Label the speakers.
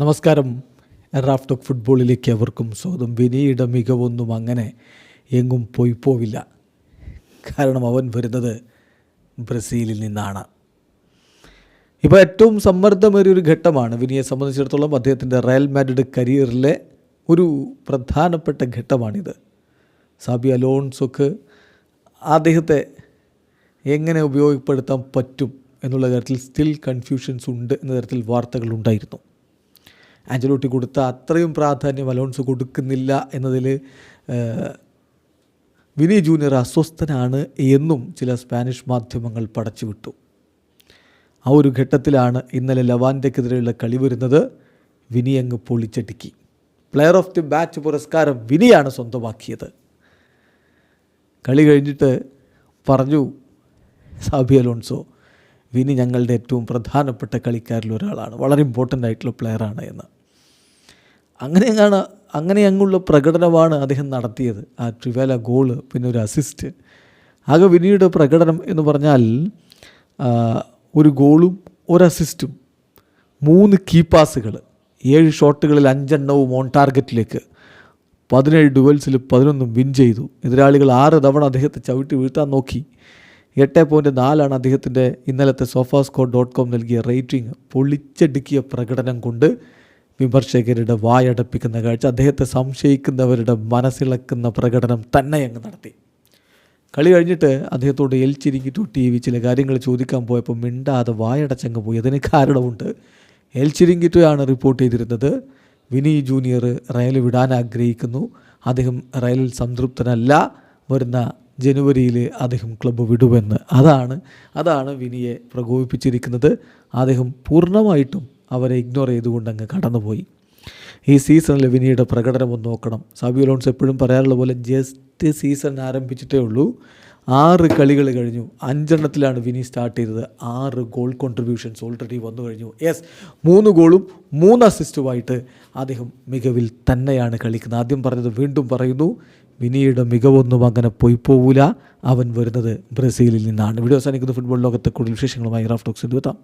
Speaker 1: നമസ്കാരം. റാഫ്റ്റോക്ക് ഫുട്ബോളിലേക്ക് അവർക്കും സ്വാഗതം. വിനിയുടെ മികവൊന്നും അങ്ങനെ എങ്ങും പോയി പോവില്ല. കാരണം അവൻ വരുന്നത് ബ്രസീലിൽ നിന്നാണ്. ഇപ്പോൾ ഏറ്റവും സമ്മർദ്ദമേറിയ ഒരു ഘട്ടമാണ്. വിനിയെ സംബന്ധിച്ചിടത്തോളം അദ്ദേഹത്തിന്റെ റയൽ മാഡ്രിഡ് കരിയറിലെ ഒരു പ്രധാനപ്പെട്ട ഘട്ടമാണിത്. സാബി അലോൺസൊക്കെ അദ്ദേഹത്തെ എങ്ങനെ ഉപയോഗപ്പെടുത്താൻ പറ്റും എന്നുള്ള കാര്യത്തിൽ സ്റ്റിൽ കൺഫ്യൂഷൻസ് ഉണ്ട് എന്ന തരത്തിൽ വാർത്തകളുണ്ടായിരുന്നു ആഞ്ചലോട്ടി കൊടുത്ത അത്രയും പ്രാധാന്യം അലോൺസ് കൊടുക്കുന്നില്ല എന്നതിൽ വിനി ജൂനിയർ അസ്വസ്ഥനാണ് എന്നും ചില സ്പാനിഷ് മാധ്യമങ്ങൾ പടച്ചുവിട്ടു. ആ ഒരു ഘട്ടത്തിലാണ് ഇന്നലെ ലവാന്റെക്കെതിരെയുള്ള കളി വരുന്നത്. വിനി അങ്ങ് പൊളിച്ചടുക്കി. പ്ലെയർ ഓഫ് ദി മാച്ച് പുരസ്കാരം വിനിയാണ് സ്വന്തമാക്കിയത്. കളി കഴിഞ്ഞിട്ട് പറഞ്ഞു സാബി അലോൺസോ വിനി ഞങ്ങളുടെ ഏറ്റവും പ്രധാനപ്പെട്ട കളിക്കാരിൽ ഒരാളാണ്. വളരെ ഇമ്പോർട്ടന്റ് ആയിട്ടുള്ള പ്ലെയറാണ് എന്ന്. അങ്ങനെ അങ്ങാണ് അങ്ങനെ അങ്ങുള്ള പ്രകടനമാണ് അദ്ദേഹം നടത്തിയത്. ആ ട്രിവേല ഗോൾ പിന്നെ ഒരു അസിസ്റ്റ് ആകെ വിനിയുടെ പ്രകടനം എന്ന് പറഞ്ഞാൽ ഒരു ഗോളും ഒരു അസിസ്റ്റും മൂന്ന് കീ പാസുകൾ ഏഴ് ഷോട്ടുകളിൽ അഞ്ചെണ്ണവും ഓൺ ടാർഗറ്റിലേക്ക് പതിനേഴ് ഡുവൽസിൽ പതിനൊന്നും വിൻ ചെയ്തു. എതിരാളികൾ ആറ് തവണ അദ്ദേഹത്തെ ചവിട്ടി വീഴ്ത്താൻ നോക്കി. എട്ട് പോയിന്റ് നാലാണ് അദ്ദേഹത്തിന്റെ ഇന്നലത്തെ സോഫാസ്കോ ഡോട്ട് കോം നൽകിയ റേറ്റിംഗ് പൊളിച്ചടുക്കിയ പ്രകടനം കൊണ്ട് വിമർശകരുടെ വായടപ്പിക്കുന്ന കാഴ്ച അദ്ദേഹത്തെ സംശയിക്കുന്നവരുടെ മനസ്സിളക്കുന്ന പ്രകടനം തന്നെ അങ്ങ് നടത്തി. കളി കഴിഞ്ഞിട്ട് അദ്ദേഹത്തോട് എൽ ചിരിങ്ങിട്ടു ടി വി ചില കാര്യങ്ങൾ ചോദിക്കാൻ പോയപ്പോൾ മിണ്ടാതെ വായടച്ചങ്ങ് പോയി. അതിന് കാരണമുണ്ട്. ചിരിങ്കിറ്റുയാണ് റിപ്പോർട്ട് ചെയ്തിരുന്നത്. വിനി ജൂനിയർ റയൽ വിടാൻ ആഗ്രഹിക്കുന്നു. അദ്ദേഹം റയലിൽ സംതൃപ്തനല്ല. വരുന്ന ജനുവരിയിൽ അദ്ദേഹം ക്ലബ്ബ് വിടുമെന്ന്. അതാണ് അതാണ് വിനിയെ പ്രകോപിപ്പിച്ചിരിക്കുന്നത്. അദ്ദേഹം പൂർണമായിട്ടും അവരെ ഇഗ്നോർ ചെയ്തുകൊണ്ട് അങ്ങ് കടന്നുപോയി. ഈ സീസണിൽ വിനിയുടെ പ്രകടനം ഒന്ന് നോക്കണം. സാബി ലോൺസ് എപ്പോഴും പറയാറുള്ള പോലെ ജസ്റ്റ് സീസൺ ആരംഭിച്ചിട്ടേ ഉള്ളൂ. ആറ് കളികൾ കഴിഞ്ഞു. അഞ്ചെണ്ണത്തിലാണ് വിനി സ്റ്റാർട്ട് ചെയ്തത്. ആറ് ഗോൾ കോൺട്രിബ്യൂഷൻസ് ഓൾറെഡി വന്നു കഴിഞ്ഞു. യെസ് മൂന്ന് ഗോളും മൂന്ന് അസിസ്റ്റുമായിട്ട് അദ്ദേഹം മികവിൽ തന്നെയാണ് കളിക്കുന്നത്. ആദ്യം പറഞ്ഞത് വീണ്ടും പറയുന്നു വിനിയുടെ മികവൊന്നും അങ്ങനെ പോയി പോവില്ല അവൻ വരുന്നത് ബ്രസീലിൽ നിന്നാണ്. വീഡിയോ അവസാനിക്കുന്ന. ഫുട്ബോൾ ലോകത്തെ കൂടുതൽ വിശേഷങ്ങളുമായി റാഫ്റ്റോക്സ് എത്താം